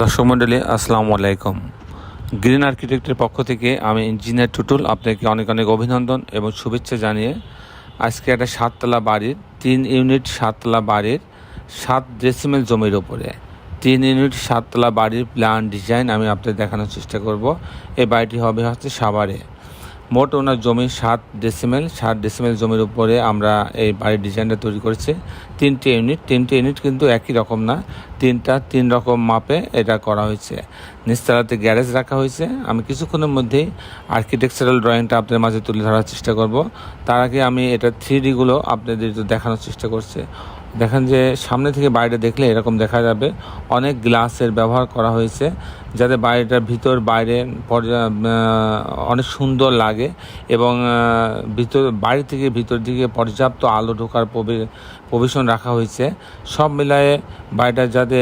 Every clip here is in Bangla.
দর্শক মণ্ডলী, আসসালামু আলাইকুম। গ্রিন আর্কিটেক্টের পক্ষ থেকে আমি ইঞ্জিনিয়ার টুটুল আপনাকে অনেক অনেক অভিনন্দন এবং শুভেচ্ছা জানিয়ে আজকে একটা সাততলা বাড়ির, তিন ইউনিট সাততলা বাড়ির সাত ডেসিমেল জমির ওপরে তিন ইউনিট সাততলা বাড়ির প্ল্যান ডিজাইন আমি আপনাদের দেখানোর চেষ্টা করব। এই বাড়িটি হবে হচ্ছে সাভারে। মোট ওনার জমি সাত ডেসিমেল সাত ডেসিমেল জমির উপরে আমরা এই বাড়ির ডিজাইনটা তৈরি করেছি। তিনটে ইউনিট তিনটে ইউনিট কিন্তু একই রকম না। তিনটা তিন রকম মাপে এটা করা হয়েছে। নিচতলাতে গ্যারেজ রাখা হয়েছে। আমি কিছুক্ষণের মধ্যেই আর্কিটেকচারাল ড্রয়িংটা আপনাদের মাঝে তুলে ধরার চেষ্টা করব। তার আগে আমি এটা থ্রি ডিগুলো আপনাদের দেখানোর চেষ্টা করছি। দেখেন যে সামনে থেকে বাইরে দেখলে এরকম দেখা যাবে। অনেক গ্লাসের ব্যবহার করা হয়েছে যাতে বাড়িটার ভিতর বাইরে অনেক সুন্দর লাগে এবং ভিতর বাড়ি থেকে ভিতর দিকে পর্যাপ্ত আলো ঢোকার প্রবেশন রাখা হয়েছে। সব মিলায়ে বাড়িটা যাতে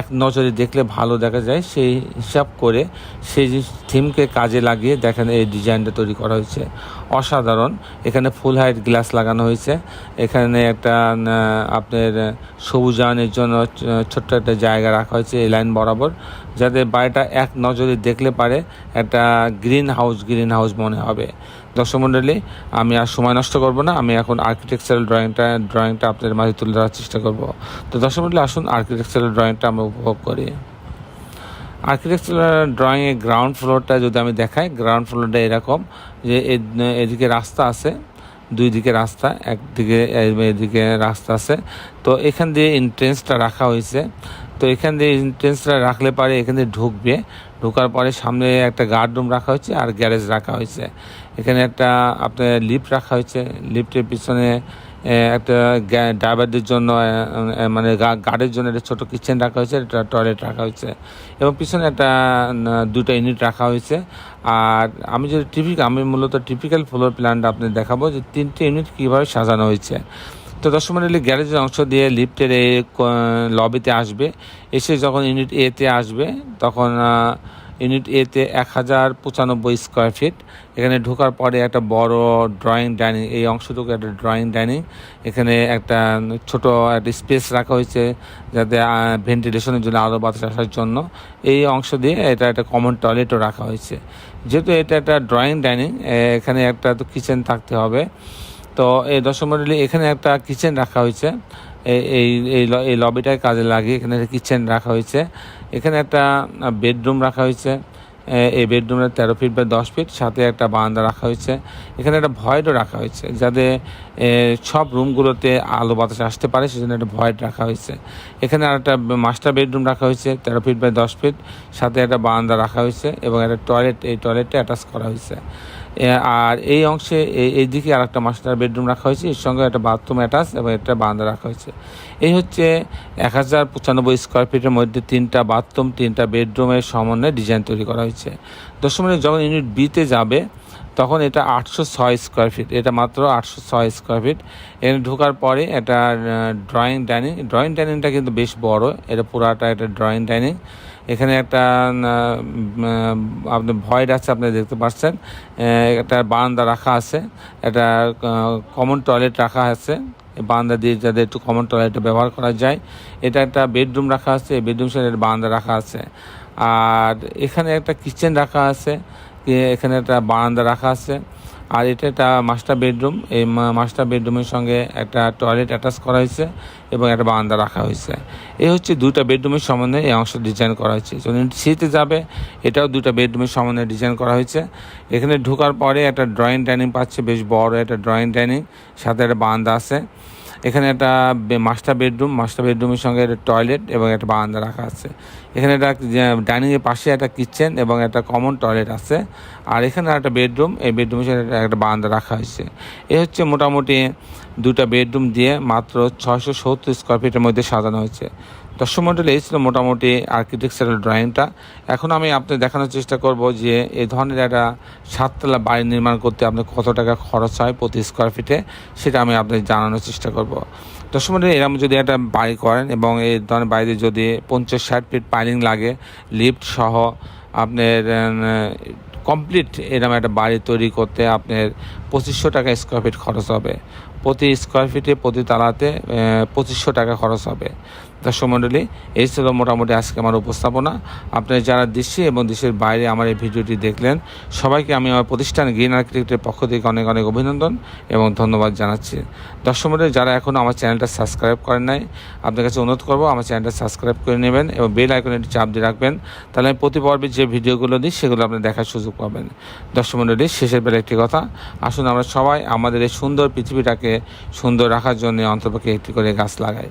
এক নজরে দেখলে ভালো দেখা যায় সেই হিসাব করে সেই থিমকে কাজে লাগিয়ে দেখেন এই ডিজাইনটা তৈরি করা হয়েছে। অসাধারণ। এখানে ফুল হাইট গ্লাস লাগানো হয়েছে। এখানে একটা আহ, আপনার সবুজায়নের জন্য ছোট্ট একটা জায়গা রাখা হয়েছে এই লাইন বরাবর, যাতে বাড়িটা এক নজরে দেখলে পারে একটা গ্রিন হাউস গ্রিন হাউস মনে হবে। দর্শক মণ্ডলী আমি আর সময় নষ্ট করব না, আমি এখন আর্কিটেকচারাল ড্রয়িংটা ড্রয়িংটা আপনাদের মাঝে তুলে ধরার চেষ্টা করব। তো দর্শক মণ্ডলী আসুন আর্কিটেকচারাল ড্রয়িংটা আমরা উপভোগ করি। আর্কিটেকচারাল ড্রয়িংয়ে গ্রাউন্ড ফ্লোরটা যদি আমি দেখাই গ্রাউন্ড ফ্লোরটা এরকম যে এদিকে রাস্তা আছে দুই দিকে রাস্তা একদিকে এদিকে রাস্তা আছে। তো এখান দিয়ে এন্ট্রেন্সটা রাখা হয়েছে। তো এখান দিয়ে এন্ট্রেন্সটা রাখলে পরে এখান দিয়ে ঢুকবে। ঢোকার পরে সামনে একটা গার্ড রুম রাখা হয়েছে আর গ্যারেজ রাখা হয়েছে। এখানে একটা আপনার লিফট রাখা হয়েছে। লিফটের পিছনে একটা ড্রাইভারদের জন্য মানে গার্ডের জন্য একটা ছোটো কিচেন রাখা হয়েছে, একটা টয়লেট রাখা হয়েছে। এবং পিছনে একটা দুটো ইউনিট রাখা হয়েছে। আর আমি যদি টিপিক আমি মূলত টিপিক্যাল ফ্লোর প্ল্যানটা আপনাদের দেখাবো যে তিনটে ইউনিট কীভাবে সাজানো হয়েছে। তো দশ মিনিট গ্যারেজের অংশ দিয়ে লিফটের এই লবিতে আসবে। এসে যখন ইউনিট এতে আসবে, তখন ইউনিট এতে এক হাজার পঁচানব্বই স্কোয়ার ফিট এখানে ঢোকার পরে একটা বড় ড্রয়িং ডাইনিং এই অংশটুকু একটা ড্রয়িং ডাইনিং এখানে একটা ছোট একটা স্পেস রাখা হয়েছে যাতে ভেন্টিলেশনের জন্য আলো বাতাস আসার জন্য। এই অংশ দিয়ে এটা একটা কমন টয়লেটও রাখা হয়েছে। যেহেতু এটা একটা ড্রয়িং ডাইনিং এখানে একটা তো কিচেন থাকতে হবে। তো এই দশম মডেলে এখানে একটা কিচেন রাখা হয়েছে। এই- এই এই লবিটায় কাজে লাগিয়ে এখানে কিচেন রাখা হয়েছে। এখানে একটা বেডরুম রাখা হয়েছে। এই বেডরুমের তেরো ফিট বা দশ ফিট, সাথে একটা বারান্দা রাখা হয়েছে। এখানে একটা ভয়েডও রাখা হয়েছে, যাতে সব রুমগুলোতে আলো বাতাস আসতে পারে, সেজন্য একটা ভয়েড রাখা হয়েছে। এখানে আর একটা মাস্টার বেডরুম রাখা হয়েছে, তেরো ফিট বাই দশ ফিট, সাথে একটা বারান্দা রাখা হয়েছে এবং একটা টয়লেট, এই টয়লেটটা অ্যাটাচ করা হয়েছে। আর এই অংশে এই দিকে আর একটা মাস্টার বেডরুম রাখা হয়েছে, এর সঙ্গে একটা বাথরুম অ্যাটাচ এবং একটা বারান্দা রাখা হয়েছে। এই হচ্ছে এক হাজার পঁচানব্বই স্কোয়ার ফিটের মধ্যে তিনটা বাথরুম তিনটা বেডরুমের সমন্বয়ে ডিজাইন তৈরি করা হয়েছে। দশমিক যখন ইউনিট বিতে যাবে, তখন এটা আটশো ছয় স্কোয়ার ফিট এটা মাত্র আটশো ছয় স্কোয়ার ফিট এখানে ঢোকার পরে এটা ড্রয়িং ডাইনিং ড্রয়িং ডাইনিংটা কিন্তু বেশ বড়, এটা পুরাটা একটা ড্রয়িং ডাইনিং এখানে একটা আপনার ভয়েড আছে, আপনি দেখতে পাচ্ছেন। একটা বারান্দা রাখা আছে, একটা কমন টয়লেট রাখা আছে। এই বারান্দা দিয়ে যাতে একটু কমন টয়লেটে ব্যবহার করা যায়। এটা একটা বেডরুম রাখা আছে বেডরুম সাইডের বান্দা রাখা আছে। আর এখানে একটা কিচেন রাখা আছে এখানে একটা বারান্দা রাখা আছে। আর এটা একটা মাস্টার বেডরুম এই মাস্টার বেডরুমের সঙ্গে একটা টয়লেট অ্যাটাচ করা হয়েছে এবং একটা বারান্দা রাখা হয়েছে। এই হচ্ছে দুটা বেডরুমের সম্বন্ধে এই অংশ ডিজাইন করা হয়েছে। শীতে যাবে, এটাও দুটা বেডরুমের সম্বন্ধে ডিজাইন করা হয়েছে। এখানে ঢোকার পরে একটা ড্রয়িং ডাইনিং পাচ্ছে, বেশ বড় একটা ড্রয়িং ডাইনিং সাথে একটা বারান্দা আছে। এখানে একটা মাস্টার বেডরুম মাস্টার বেডরুমের সঙ্গে একটা টয়লেট এবং একটা বারান্দা রাখা আছে। এখানে একটা ডাইনিংয়ের পাশে একটা কিচেন এবং একটা কমন টয়লেট আছে। আর এখানে একটা বেডরুম, এই বেডরুমের সাথে একটা- বারান্দা রাখা হয়েছে। এ হচ্ছে মোটামুটি দুটা বেডরুম দিয়ে মাত্র ছয়শো সত্তর স্কোয়ার ফিটের মধ্যে সাজানো হয়েছে। দর্শক মন্ডলে, এই ছিল মোটামুটি আর্কিটেকচারাল ড্রয়িংটা এখন আমি আপনাদের দেখানোর চেষ্টা করব যে এই ধরনের একটা সাততলা বাড়ি নির্মাণ করতে আপনার কত টাকা খরচ হয় প্রতি স্কোয়ার ফিটে সেটা আমি আপনাদের জানানোর চেষ্টা করব। দর্শক মিনিট এরকম যদি একটা বাড়ি করেন এবং এই ধরনের বাড়িতে যদি পঞ্চাশ ষাট ফিট পাইলিং লাগে লিফট সহ আপনার কমপ্লিট এরকম একটা বাড়ি তৈরি করতে আপনার পঁচিশশো টাকা স্কোয়ার ফিট খরচ হবে। প্রতি স্কোয়ার ফিটে প্রতি তালাতে পঁচিশশো টাকা খরচ হবে। দর্শক মণ্ডলী এই ছিল মোটামুটি আজকে আমার উপস্থাপনা। আপনারা যারা দেশে এবং দেশের বাইরে আমার এই ভিডিওটি দেখলেন, সবাইকে আমি আমার প্রতিষ্ঠান গ্রিন আর্কিটেক্টের পক্ষ থেকে অনেক অনেক অভিনন্দন এবং ধন্যবাদ জানাচ্ছি। দর্শক মণ্ডলী যারা এখনও আমার চ্যানেলটা সাবস্ক্রাইব করেন নাই, আপনার কাছে অনুরোধ করব আমার চ্যানেলটা সাবস্ক্রাইব করে নেবেন এবং বেল আইকনে চাপ দিয়ে রাখবেন, তাহলে আমি প্রতি পর্বে যে ভিডিওগুলো দিই, সেগুলো আপনি দেখার সুযোগ পাবেন। দর্শক মণ্ডলী শেষের বেলা একটি কথা, আসুন আমরা সবাই আমাদের এই সুন্দর পৃথিবীটাকে সুন্দর রাখার জন্য অন্তপক্ষে একটি করে গাছ লাগাই।